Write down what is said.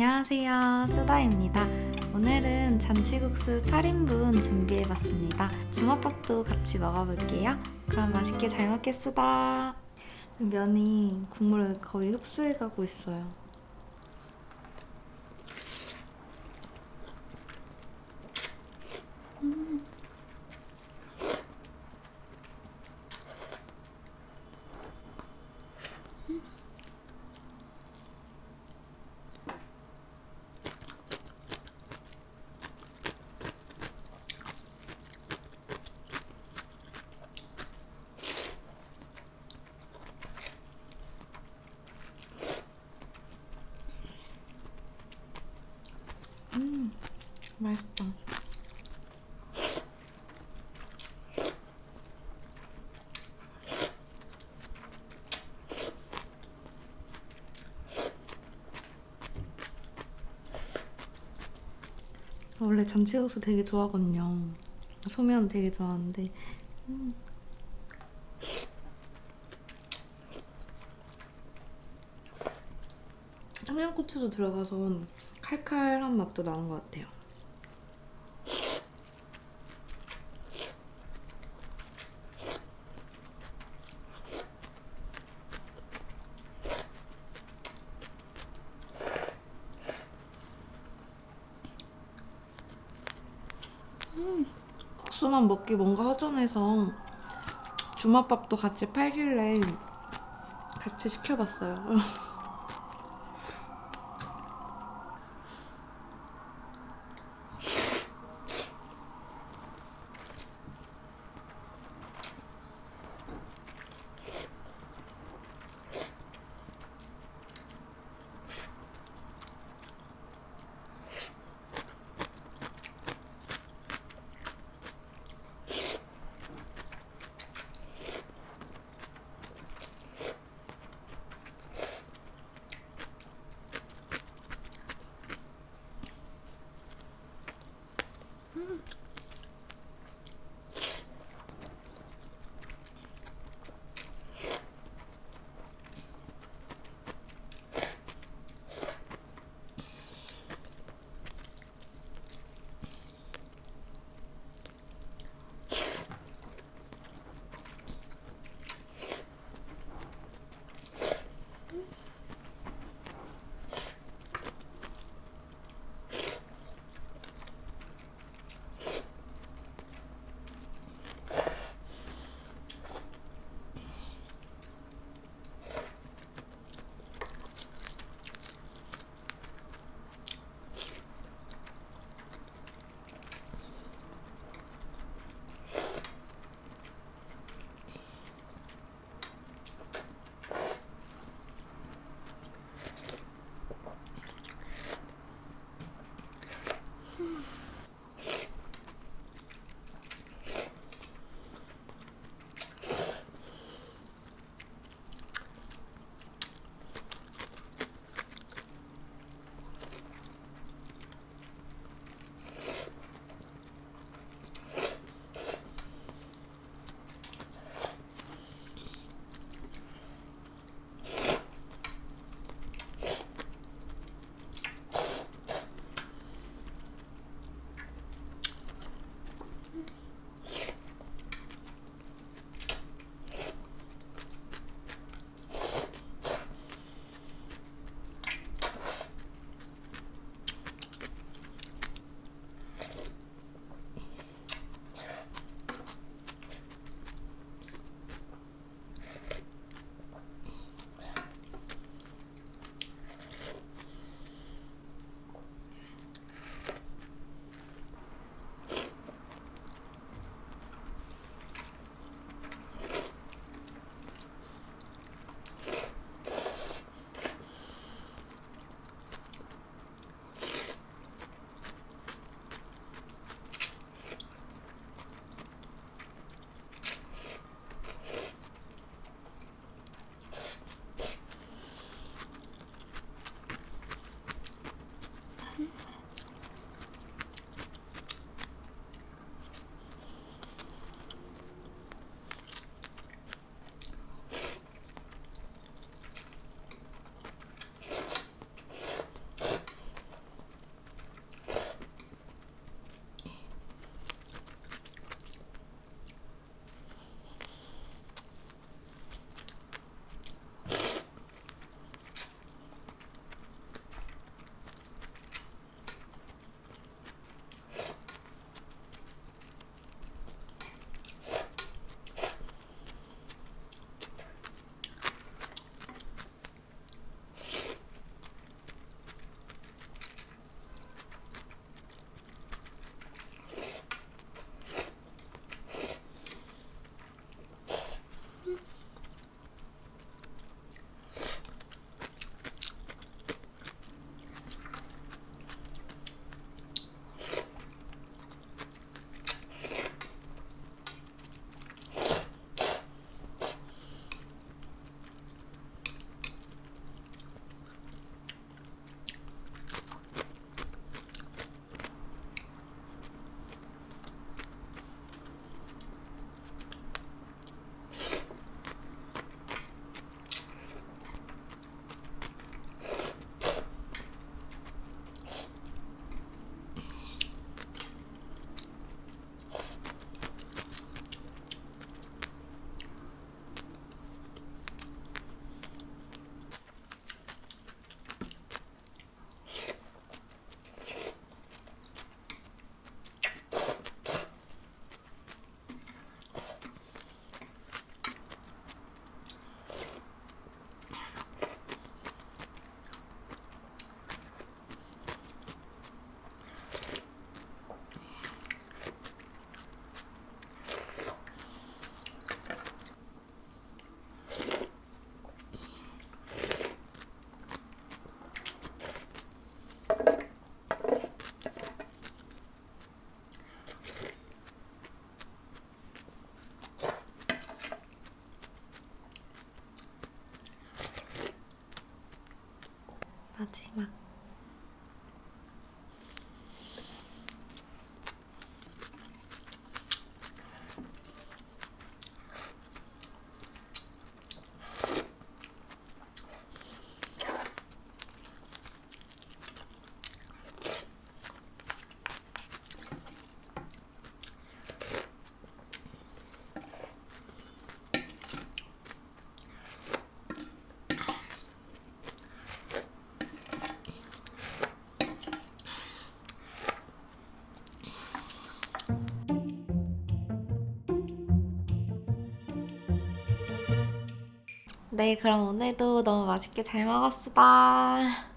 안녕하세요. 수다입니다. 오늘은 잔치국수 8인분 준비해봤습니다. 주먹밥도 같이 먹어볼게요. 그럼 맛있게 잘 먹겠습니다. 면이 국물을 거의 흡수해가고 있어요. 음. 음, 맛있다. 원래 잔치국수 되게 좋아하거든요. 소면 되게 좋아하는데 음. 청양고추도 들어가서 칼칼한 맛도 나는 것 같아요. 음, 국수만 먹기 뭔가 허전해서 주먹밥도 같이 팔길래 같이 시켜봤어요. 松島 네, 그럼 오늘도 너무 맛있게 잘 먹었수다.